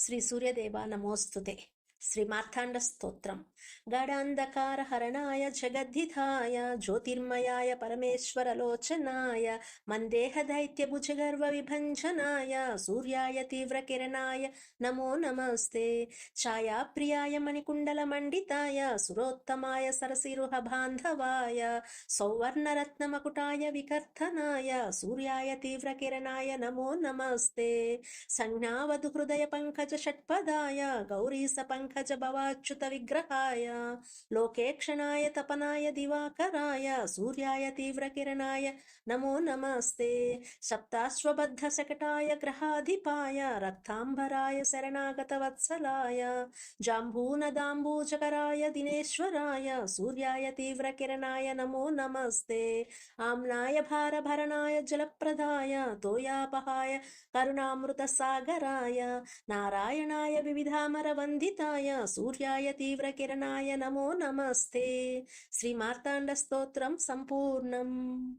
శ్రీ సూర్యదేవ నమోస్తుతే. శ్రీ మార్తాండ స్తోత్రం. గడాంధకార హరణాయ జగద్ధితాయ జ్యోతిర్మయాయ పరమేశ్వరలోచనాయ మందేహ దైత్య భుజగర్వ విభంజనాయ సూర్యాయ తీవ్ర కిరణాయ నమో నమస్తే. ఛాయాప్రియాయ మణికుండల మండితాయ సురోత్తమాయ సరసిరుహ బాంధవాయ సౌవర్ణరత్నమకుటాయ వికర్తనాయ సూర్యాయ తీవ్ర కిరణాయ నమో నమస్తే. సంజ్ఞావధు హృదయ పంకజ షట్పదాయ గౌరీస పంక पंकज भवाच्युत विग्रहाय लोके क्षणाय, तपनाय, दिवाकराय, सूर्याय तीव्र किरणाय नमो नमस्ते। सप्ताश्वबद्ध शकटाय ग्रहाधिपाय रक्तांबराय रक्ताम्बराय शरणागतवत्सलाय, जाम्बूनदाम्बूजकराय, दिनेश्वराय, सूर्याय तीव्र किरणाय नमो नमस्ते। आम्नाय भारभरणाय, जलप्रदाय, तोयापहाय करुणामृत सागराय नारायणाय विविधामर विविधामरवन्दिताय సూర్యాయ సూర్యాయ తీవ్రకిరణాయ నమో నమస్తే. శ్రీ మార్తాండ స్తోత్రం సంపూర్ణం.